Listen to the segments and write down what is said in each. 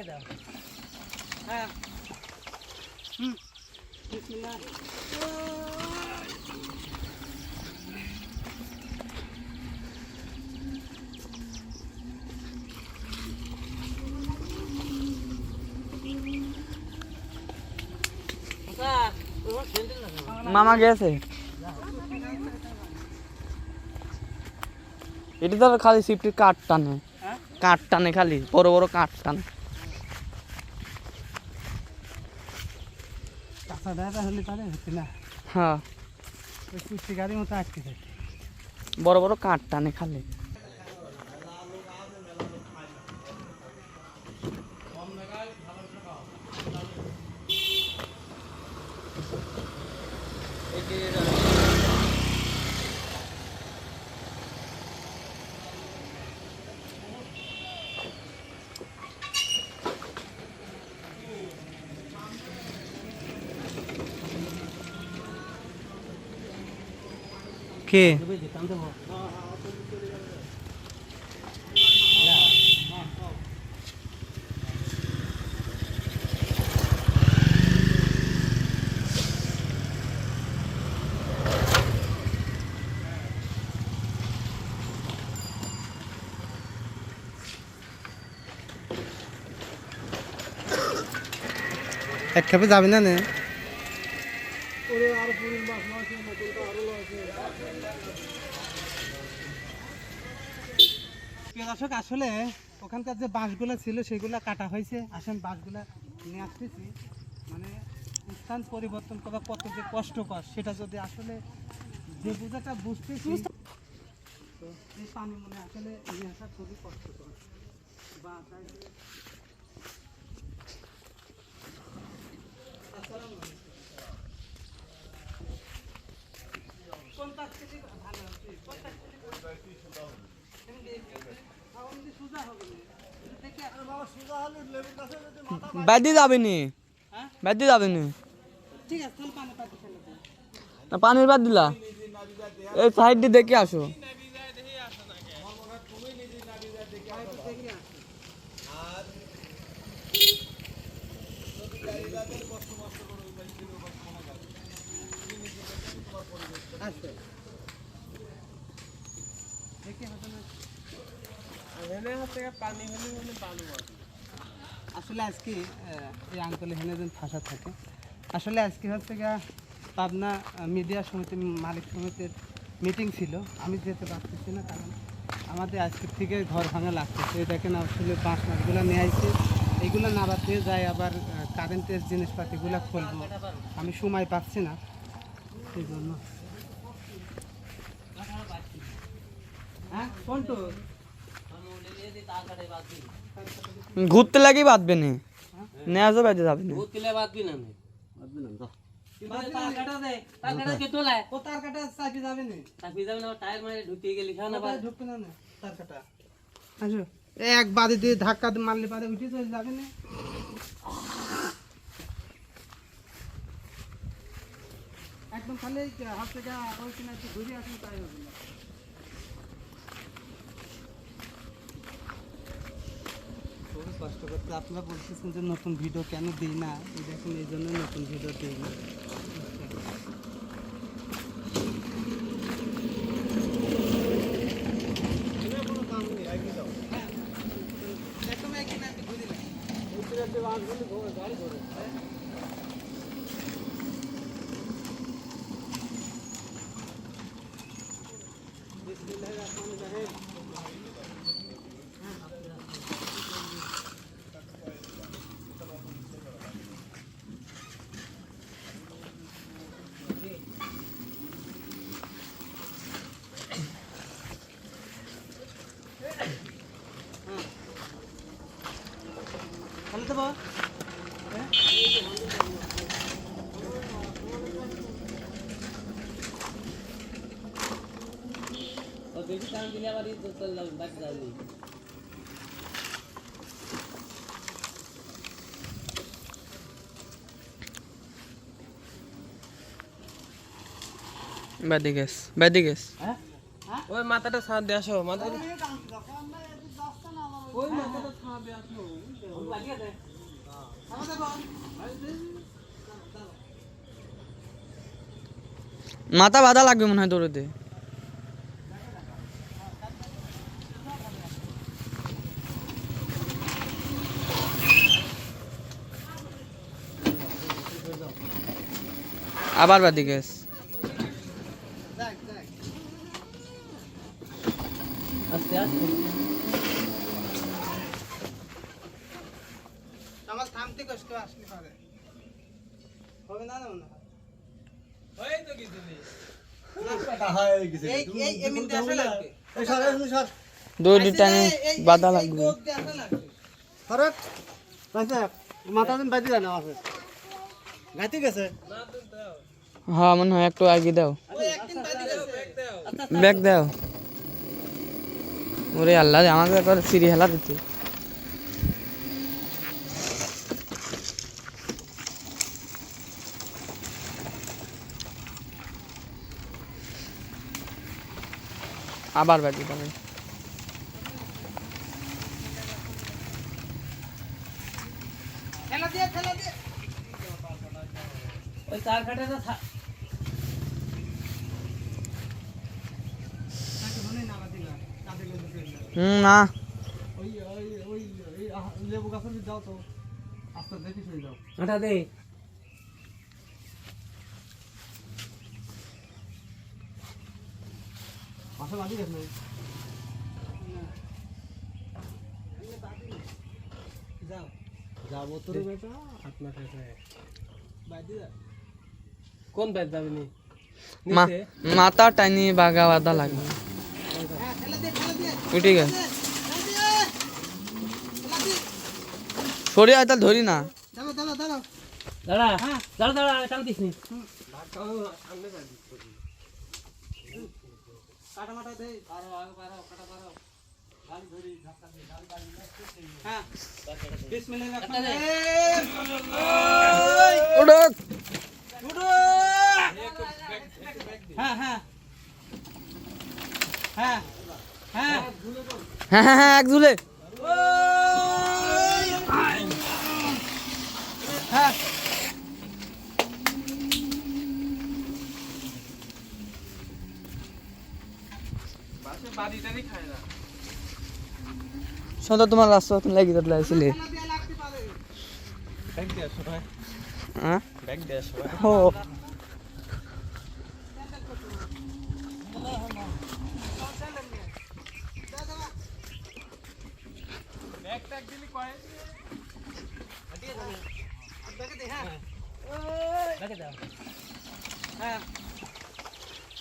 দাও। হ্যাঁ। হুম। বিসমিল্লাহ মামা গেছে? এটা তো খালি সিফটির কাঠ টানে। হ্যাঁ? কাঠ টানে খালি বড় বড় কাঠ টানে কাঁচা দাদা হলে পারে হচ্ছে না হ্যাঁ। বড় বড় কাঠ টানে খালি। কে এক খেপে যাবি না নে। প্রিয় দর্শক আসলে ওখানকার যে বাঁশগুলো ছিল সেগুলো কাটা হয়েছে। আসেন বাঁশগুলা নিয়ে আসতেছি। মানে স্থান পরিবর্তন করা কত যে কষ্টকর সেটা যদি আসলে যে বোঝাটা বুঝতেছি তো এই পানি মনে আসলে নিয়ে আসা খুবই কষ্টকর। বা কোন পাশ থেকে ভালো আছে কোন পাশ থেকে সুজা হবে না দেখে বাবা সুজা হলে লেবুর গাছে যদি মাথা ব্যাদি যাবে নি হ্যাঁ? ব্যাদি যাবে ঠিক আছে তাহলে পানি পাতি ফেলে দেন না পানির বাদ দিলা? এই সাইড দিয়ে দেখে আসো। আসবে দেখে হবে না। আসলে আজকে এই আঙ্কলে হেনে যেন ফাঁসা থাকে। আসলে আজকে হচ্ছে গিয়া পাবনা মিডিয়া সমিতি, মালিক সমিতির মিটিং ছিল। আমি যেতে পারতেছি না, কারণ আমাদের আজকে থেকে ঘর ভাঙা লাগতেছে। দেখেন আসলে বাঁশ মাছগুলো নিয়ে আসছে এইগুলো না বাদ দিয়ে যায় আবার কারেন্টের জিনিসপাতিগুলো খুলবো। আমি সময় পাচ্ছি না সেই জন্য। হ্যাঁ কোনটো ঘুরতে লাগি বাঁধবে নি নেওয়া ব্যাদি যাবে নি ও তার কাটা চাপি যাবে না আবার ঢুকবে না না, তার কাটা আসো এক বাদে দিয়ে ধাক্কা দিয়ে মারলে পারে উঠে চলে যাবে না একদম খালি হাত থেকে ওই কিনা একটু ঘুরে আসুন তাই হবে না খুবই কষ্ট করতে। আপনারা বলতেছেন যে নতুন ভিডিও কেন দিই না? এই দেখুন এই জন্য নতুন ভিডিও দিই না। দেবো গেস হ্যাঁ? হ্যাঁ? ওই মাথাটা ছাড় দিয়ে আসো মাথা ওই মাথাটা ছাড় মাথা বাধা লাগবে মনে হয় দৌড়তে। আবার বাদি গ্যাস যাক যাক আস্তে আস্তে আমার থামতে কষ্ট আসলে পারে হবে না না হয় এই এই এমনিতে আসা লাগবে। দৌড়ি টানে বাঁধা মাথা দিন বাইতে জানা আছে গাইতে গেছে? হ্যাঁ মনে হয় একটু আগে দাও। একদিন বাদি গেছে। ব্যাগ দাও। ওরে আল্লাহ আমাকে একবার সিঁড়ি হেলা দিতে। আবার ব্যাটি দিয়ে ওই তার কাটাটা থা- না। ওই ওই ওই লেবু গাছের তো। আস্তে দেখি কাঁটা দে। পাশে বাদি গেছে নাই যাও যাব তোর বেটা আপনার কাছে বাদি যা কোন ব্যাগ যাবে নি মা মাথা টাইনি বাগা বাঁধা লাগবে হ্যাঁ ঠেলা দিয়ে ঠেলা দিয়ে উঠে গেছে ঠেলা দিয়ে ঠেলা দিয়ে সরিয়ে আয় তাহলে হ্যাঁ। বিসমিল্লাহ রহমান উঠক হ্যাঁ হ্যাঁ। হ্যাঁ হ্যাঁ। হ্যাঁ হ্যাঁ হ্যাঁ এক ঝুলে। হ্যাঁ। সন্ধ্যা তোমার রাস্তা তুমি লাগি তো লাগছিলে ঠেলা দিয়ে লাগতে পারে হ্যাঁ? ব্যাগ দিয়ে আসো ও। দেখে দে হ্যাঁ। ব্যাগে দাও হ্যাঁ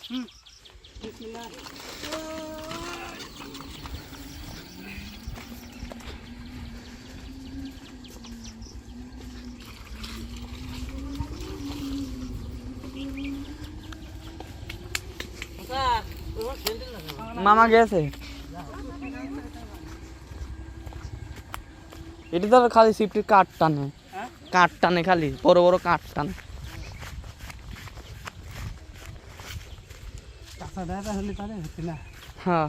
হুম। বিসমিল্লাহ মামা গেছে? এটা তো খালি সিফটির কাঠ টানে। হ্যাঁ? কাঠ টানে খালি বড় বড় কাঠ টানে। হ্যাঁ।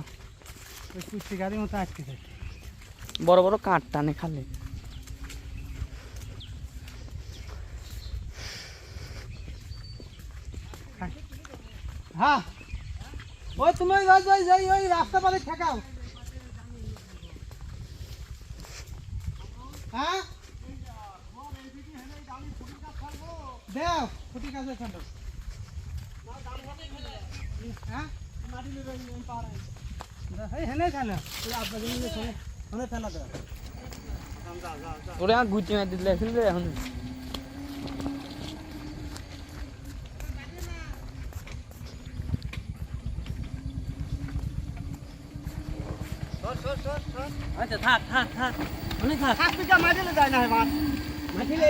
বড় বড় কাঠ টানে খালি। হ্যাঁ। ওই তুমি ওই ওই ওই ওই রাস্তা পারে ঠেকাও। হ্যাঁ? দেও ঠান্ডা হ্যাঁ? হেনে খেলা আপনাকে ফেলা দেয় ওরে গুটি মার দিলে এখন আচ্ছা থাক থাক থাক। অনেক থাক। মারিলে যায় না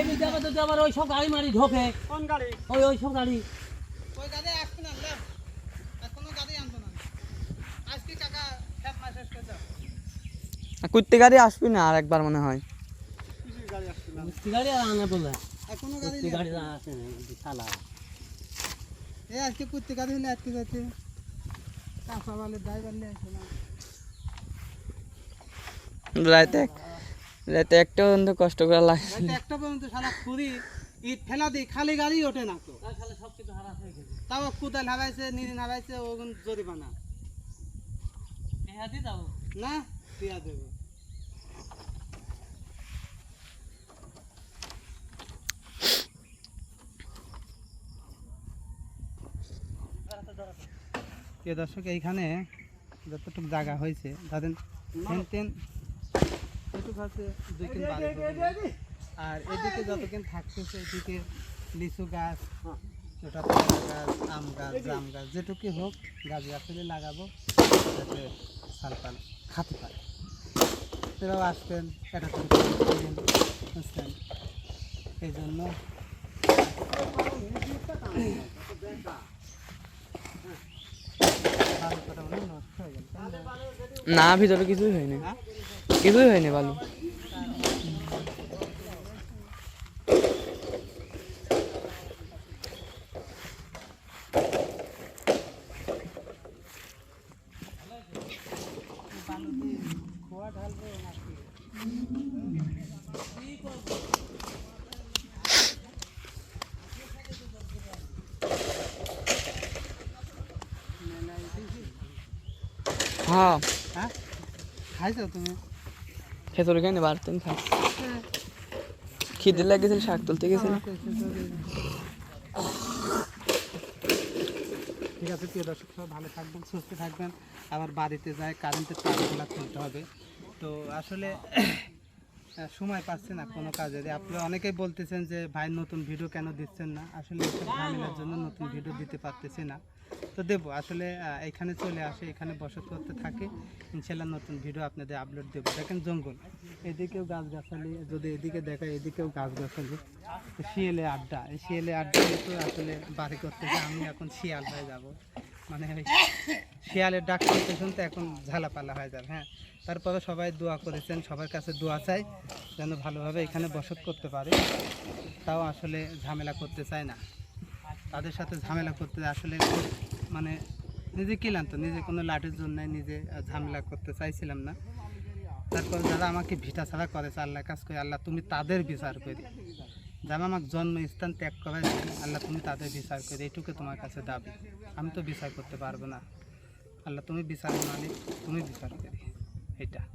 এই দিকে আবার যদি আবার ওই সব গাড়ি মারি ঢোকে। কোন গাড়ি? ওই ওই সব গাড়ি। ওই গাড়ি আসবে না লে আর কোনো গাড়ি আনব না। আজকে কাকা শেষ করে দাও কুত্তে গাড়ি আসবি না আর একবার মনে হয়? গাড়ি আর আনে বলে। আর কোনো গাড়ি। গাড়ি আসে না শালা। এ আজকে কুত্তে গাড়ি হলে আজকে যাচ্ছে কাঁচা ড্রাইভার নিয়ে আসবে না। রাইতে রাতে একটা পর্যন্ত কষ্ট করা লাগে রাতে একটা পর্যন্ত সারা খুরি ইট ফেলা দিই খালি গাড়ি ওঠে না তো। তাও কুদাল হারাইছে নিরিন হারাইছে ওগুন জরিমানা। না দিয়া দেবে। প্রিয় দর্শক এইখানে যতটুকু জায়গা হয়েছে ধরেন আছে দুই আর এদিকে যতক্ষণ থাকতেছে এদিকে লিচু গাছ ওটা পেয়ারা গাছ আম গাছ জাম গাছ যেটুকু হোক গাছ গাছগুলি লাগাবো যাতে সালপাল খাতে পারে। এরাও আসতেন এটা করে এই জন্য হয় হয়ে? না ভিতরে কিছুই হয়নি। হ্যাঁ? কিছুই হয়নি বালু। হ্যাঁ। হ্যাঁ? খাইছো তুমি? ভেতরে কেন বাড়তেন? খাই খিদে লাগেছিল, শাক তুলতে গেছিল। ঠিক আছে, প্রিয় দর্শক সব ভালো থাকবেন, সুস্থ থাকবেন। আবার বাড়িতে যায় কারেন্টের তারগুলো তুলতে হবে। তো আসলে সময় পাচ্ছে না কোনো কাজে। আপনারা অনেকেই বলতেছেন যে, ভাই, নতুন ভিডিও কেন দিচ্ছেন না? আসলে ঝামেলার জন্য নতুন ভিডিও দিতে পারতেছি না। তো দেবো, আসলে এখানে চলে আসে, এখানে বসত করতে থাকে। ইনশাল্লাহ নতুন ভিডিও আপনাদের আপলোড দেবো। দেখেন জঙ্গল, এদিকেও গাছগাছালি, যদি এদিকে দেখায়, এদিকেও গাছগাছালি। তো শিয়ালে আড্ডা, এই শিয়ালে আড্ডা তো আসলে বাড়ি করতে যে আমি এখন শিয়াল হয়ে যাব। মানে শিয়ালের ডাক শুনতে শুনতে এখন ঝালাপালা হয়ে যাবে হ্যাঁ। তারপরে সবাই দোয়া করেছেন, সবার কাছে দোয়া চাই, যেন ভালোভাবে এখানে বসত করতে পারে। তাও আসলে ঝামেলা করতে চায় না। তাদের সাথে ঝামেলা করতে আসলে মানে নিজে ক্লান্ত নিজে কোনো লাঠির জন্য নিজে ঝামেলা করতে চাইছিলাম না। তারপর যারা আমাকে ভিটা ছাড়া করেছে আল্লাহ কাজ করে, আল্লাহ তুমি তাদের বিচার করি। যারা আমাকে জন্মস্থান ত্যাগ করেছে আল্লাহ তুমি তাদের বিচার করি এইটুকু তোমার কাছে দাবি। আমি তো বিচার করতে পারব না। আল্লাহ তুমি বিচার মালিক, তুমি বিচার করি। এটা।